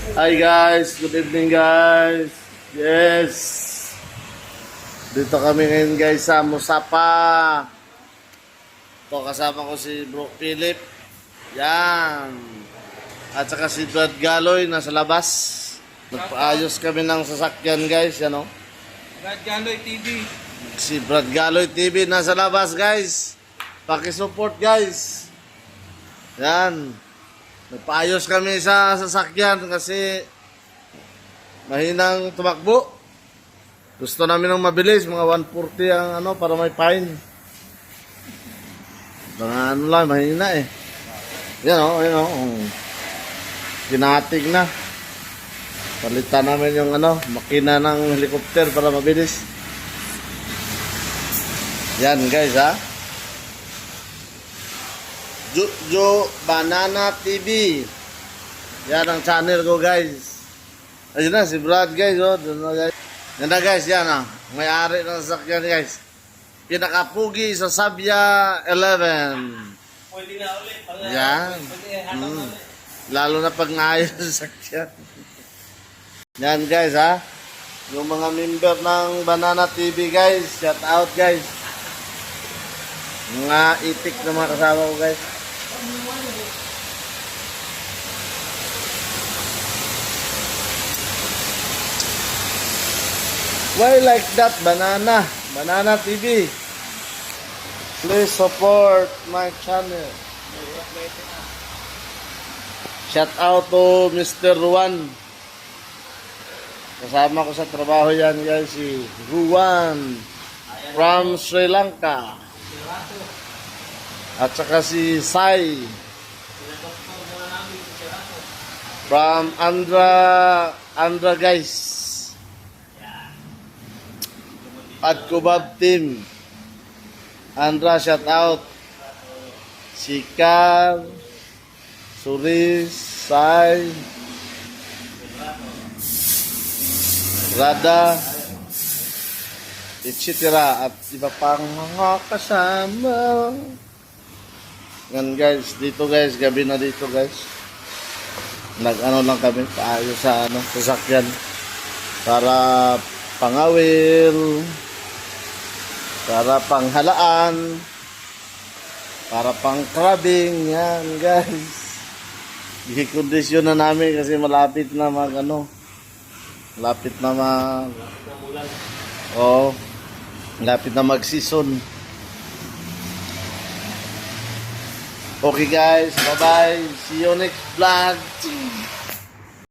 Hi guys, good evening guys. Yes. Dito kami ngayon guys sa Musapa. Ito kasama ko si Bro Philip. Yan. At saka si Brad Galoy nasa labas. Nagpaayos kami ng sasakyan guys, yan o. Brad Galoy TV. Si Brad Galoy TV nasa labas guys. Paki-support guys. Yan. Nagpaayos kami sa sasakyan kasi mahinang tumakbo. Gusto namin ng mabilis, mga 140 ang ano para may fine. Mga ano lang, mahina eh. Yan o, oh, yan o. Oh. Kinatig na. Palitan namin yung ano, makina ng helicopter para mabilis. Yan guys ha. Jojo Banana TV. Yan ang channel ko guys. Ayun na si Brad guys oh. Doon na guys. Yan na guys yan ah. May-ari ng sasakyan guys. Pinakapugi sa Sabia 11. Pwede na ulit. Pag, Yan. Pwede, Mm. Lalo na pag naayos sa sasakyan. Yan guys ha. Yung mga member ng Banana TV guys, shout out guys. Mga itik na mga kasama ko guys. Why like that banana? Banana TV. Please support my channel. Shout out to Mr. Ruan. Kasama ko sa trabaho yan guys, si Ruan from Sri Lanka. At saka si Sai from Andhra, Andhra guys. At Kubab team. Andhra shout out. Si Carl, Suris, Sai, Rada, etc. At iba pang mga kasama. Yan guys, dito guys, gabi na dito guys. Nag-ano lang kami, paayos sa ano, sasakyan. Para pangawil, para panghalaan, para pang crabbing, yan guys. I-kondisyon na namin kasi malapit na mag ano, malapit na mag, oh, malapit na mag-season. Okay guys, bye-bye. See you next vlog.